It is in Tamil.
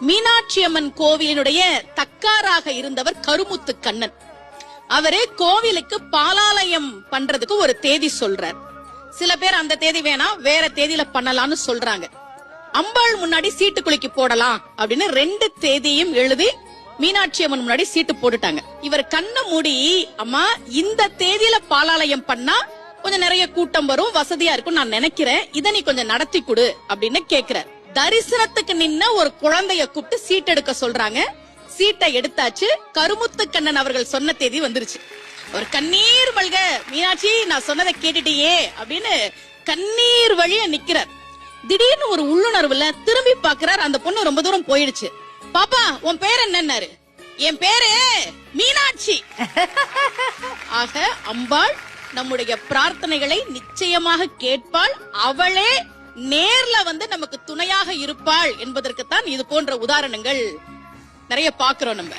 மீனாட்சி அம்மன் கோவிலினுடைய தக்காராக இருந்தவர் கருமுத்து கண்ணன். அவரே கோவிலுக்கு பாலாலயம் பண்றதுக்கு ஒரு தேதி சொல்றார். சில பேர் அந்த தேதி வேணாம் வேற தேதியில பண்ணலாம்னு சொல்றாங்க. அம்பாள் முன்னாடி சீட்டு குலுக்கி போடலாம் அப்படின்னு ரெண்டு தேதியும் எழுதி மீனாட்சி அம்மன் முன்னாடி சீட்டு போட்டுட்டாங்க. இவர் கண்ணை மூடி அம்மா இந்த தேதியில பாலாலயம் பண்ணா கொஞ்சம் நிறைய கூட்டம் வரும் வசதியா இருக்கும் நான் நினைக்கிறேன். இதை நீ கொஞ்சம் நடத்தி கொடு அப்படின்னு கேக்குறாரு. தரிசனத்துக்கு நின்ன ஒரு குழந்தைய கூப்பிட்டு சீட் எடுக்க சொல்றாங்க. சீட்டை எடுத்தாச்சு. கருமுத்து கண்ணன் அவர்கள் சொன்ன தேதி வந்துருச்சு. ஒரு கண்ணீர் மல்க மீனாட்சி நான் சொன்னதை கேட்டுட்டியே அப்படின்னு கண்ணீர் வழிய நிக்கிறார். திடீர்னு ஒரு உள்ளுணர்வுல திரும்பி பாக்குறார் அந்த பொண்ணு ரொம்ப தூரம் போயிடுச்சு. பாப்பா உன் பேர் என்னன்னாரு? என் பேரு மீனாட்சி. ஆக அம்பாள் நம்முடைய பிரார்த்தனைகளை நிச்சயமாக கேட்பாள். அவளே நேர்ல வந்து நமக்கு துணையாக இருப்பாள் என்பதற்குத்தான் இது போன்ற உதாரணங்கள் நிறைய பாக்குறோம் நம்ம.